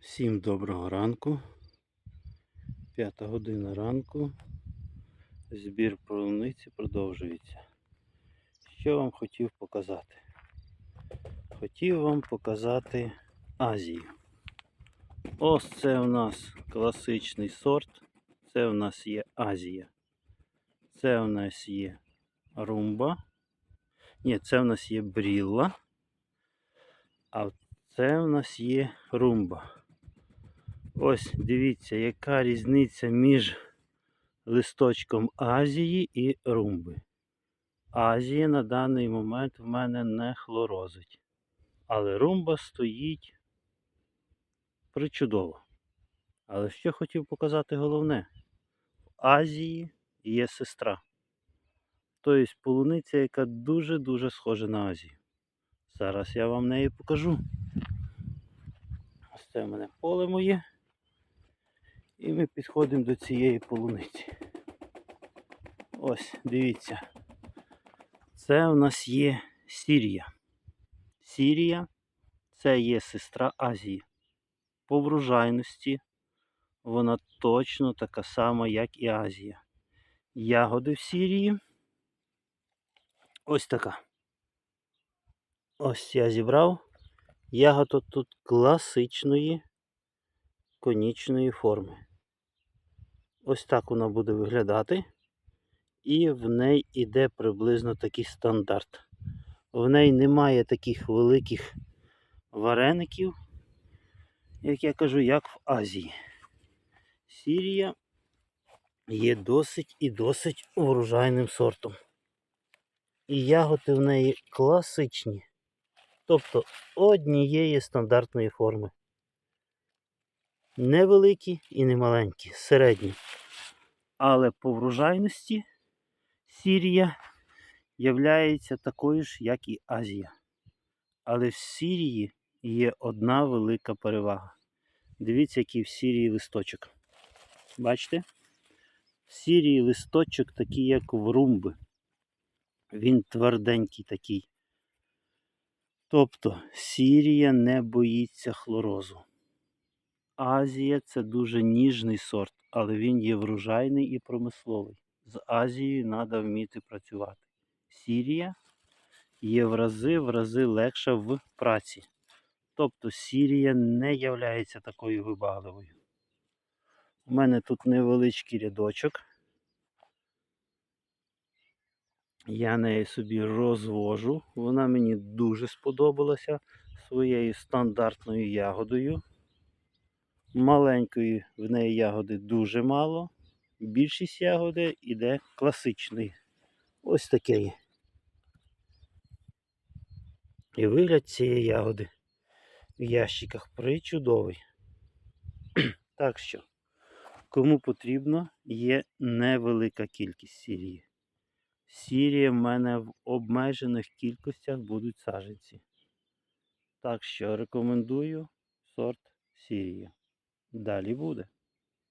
Всім доброго ранку. П'ята година ранку. Збір полуниці продовжується. Що вам хотів показати? Хотів вам показати Азію. Ось це у нас класичний сорт. Це у нас є Азія. Це у нас є румба. Ні, це у нас є брілла. А це у нас є румба. Ось дивіться, яка різниця між листочком Азії і румби. Азія на даний момент в мене не хлорозить. Але румба стоїть причудово. Але що хотів показати головне? В Азії є сестра. Тобто полуниця, яка дуже-дуже схожа на Азію. Зараз я вам неї покажу. Ось це в мене поле моє. І ми підходимо до цієї полуниці. Ось, дивіться. Це у нас є Сірія. Сірія це є сестра Азії. По врожайності вона точно така сама, як і Азія. Ягоди в Сірії. Ось така. Ось я зібрав. Ягода тут класичної конічної форми. Ось так вона буде виглядати. І в неї йде приблизно такий стандарт. В неї немає таких великих вареників, як я кажу, як в Азії. Сірія є досить і досить урожайним сортом. І ягоди в неї класичні. Тобто однієї стандартної форми. Невеликі і не маленькі, середні. Але по врожайності Сірія являється такою ж, як і Азія. Але в Сірії є одна велика перевага. Дивіться, який в Сірії листочок. Бачите? В Сірії листочок такий, як в румби. Він тверденький такий. Тобто Сірія не боїться хлорозу. Азія це дуже ніжний сорт, але він є врожайний і промисловий. З Азією треба вміти працювати. Сірія є в рази в рази легша в праці. Тобто Сірія не є такою вибагливою. У мене тут невеличкий рядочок. Я неї собі розвожу. Вона мені дуже сподобалася своєю стандартною ягодою. Маленької в неї ягоди дуже мало. Більшість ягоди йде класичний. Ось такий. І вигляд цієї ягоди в ящиках причудовий. Так що, кому потрібно, є невелика кількість сірії. Сірія в мене в обмежених кількостях будуть саженці. Так що рекомендую сорт сірія. Далі буде.